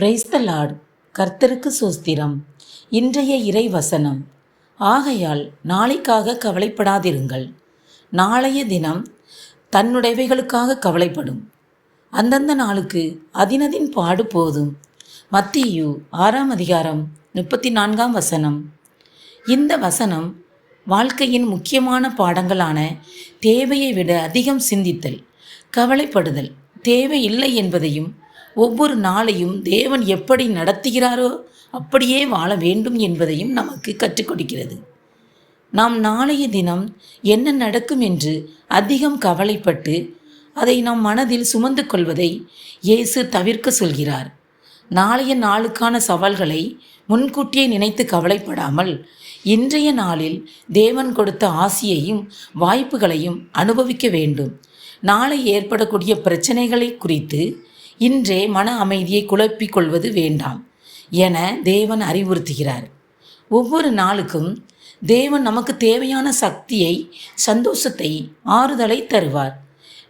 Praise the Lord கர்த்தருக்கு சோஸ்திரம். இன்றைய இறை வசனம் ஆகையால் நாளைக்காக கவலைப்படாதிருங்கள். நாளைய தினம் தன்னுடையவைகளுக்காக கவலைப்படும். அந்தந்த நாளுக்கு அதினதின் பாடு போதும். மத்தியு ஆறாம் அதிகாரம் முப்பத்தி நான்காம் வசனம். இந்த வசனம் வாழ்க்கையின் முக்கியமான பாடங்களான தேவையை விட அதிகம் சிந்தித்தல் கவலைப்படுதல் தேவை இல்லை என்பதையும் ஒவ்வொரு நாளையும் தேவன் எப்படி நடத்துகிறாரோ அப்படியே வாழ வேண்டும் என்பதையும் நமக்கு கற்றுக் கொடுக்கிறது நாம் நாளைய தினம் என்ன நடக்கும் என்று அதிகம் கவலைப்பட்டு அதை நம் மனதில் சுமந்து கொள்வதை இயேசு தவிர்க்க சொல்கிறார். நாளைய நாளுக்கான சவால்களை முன்கூட்டியே நினைத்து கவலைப்படாமல் இன்றைய நாளில் தேவன் கொடுத்த ஆசியையும் வாய்ப்புகளையும் அனுபவிக்க வேண்டும். நாளை ஏற்படக்கூடிய பிரச்சனைகளை குறித்து இன்றே மன அமைதியை குழப்பிக் கொள்வது வேண்டாம் என தேவன் அறிவுறுத்துகிறார். ஒவ்வொரு நாளுக்கும் தேவன் நமக்கு தேவையான சக்தியை சந்தோஷத்தை ஆறுதலை தருவார்.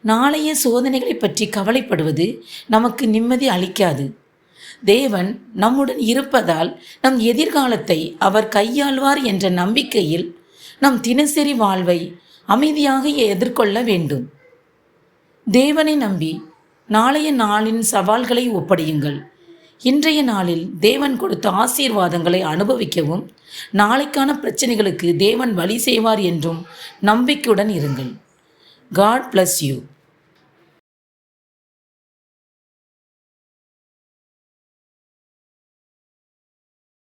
நாளைய சோதனைகளை பற்றி கவலைப்படுவது நமக்கு நிம்மதி அளிக்காது. தேவன் நம்முடன் இருப்பதால் நம் எதிர்காலத்தை அவர் கையாள்வார் என்ற நம்பிக்கையில் நம் தினசரி வாழ்வை அமைதியாக எதிர்கொள்ள வேண்டும். தேவனை நம்பி நாளைய நாளின் சவால்களை ஒப்படையுங்கள். இன்றைய நாளில் தேவன் கொடுத்த ஆசீர்வாதங்களை அனுபவிக்கவும் நாளைக்கான பிரச்சனைகளுக்கு தேவன் வழி செய்வார் என்றும் நம்பிக்கையுடன் இருங்கள். God bless you